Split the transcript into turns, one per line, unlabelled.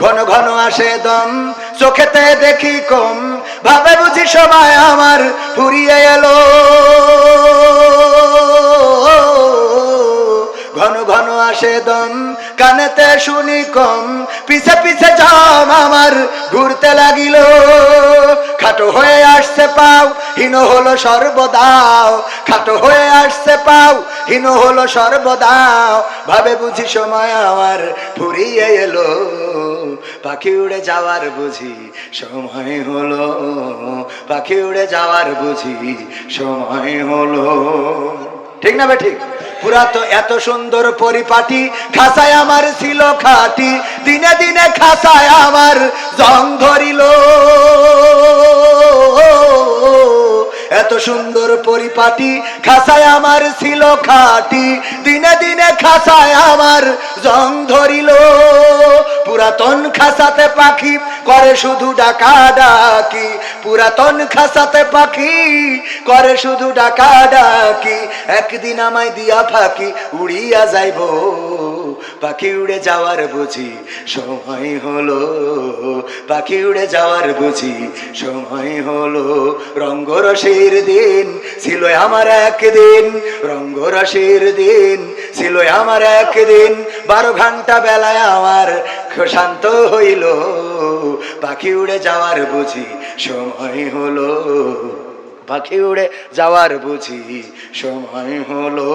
ঘন ঘন আসে দম, চোখেতে দেখি কম। ভাবে বুঝি সময় আমার ফুরিয়ে এলো। ঘন ঘন আসে দম, কানেতে শুনি কম। পিছে পিছে জাম আমার ঘুরতে লাগিল। হীন হলো সর্বদাও, খাটো হয়ে আসছে পাও, হীন হলো সর্বদাও। ভাবে বুঝি সময় আমার ফুরিয়ে এলো, পাখি উড়ে যাওয়ার বুঝি সময় হলো, পাখি উড়ে যাওয়ার বুঝি সময় হলো। ঠিক না ঠিক? পুরা তো এত সুন্দর পরিপাটি, খাসায় আমার ছিল খাটি, দিনে দিনে খাসায় আমার জং ধরিল। এত সুন্দর পরিপাটি, খাসায় আমার ছিল খাটি, দিনে দিনে খাসায় আমার জং ধরিল। পুরাতন খাসাতে পাখি করে শুধু ডাকা ডাকি পুরাতন খাসাতে পাখি করে শুধু ডাকা ডাকি একদিন আমায় দিয়া ফাঁকি উড়িয়া যাইব। পাখি উড়ে যাওয়ার বুঝি, সময় হলো। পাখি উড়ে যাওয়ার বুঝি, সময় হলো। রঙ্গরসের দিন ছিল আমার একদিন, রঙ্গরসের দিন ছিল আমার একদিন। বারো ঘণ্টা বেলায় আমার শান্ত হইল। পাখি উড়ে যাওয়ার বুঝি, সময় হলো। পাখি উড়ে যাওয়ার বুঝি, সময় হলো।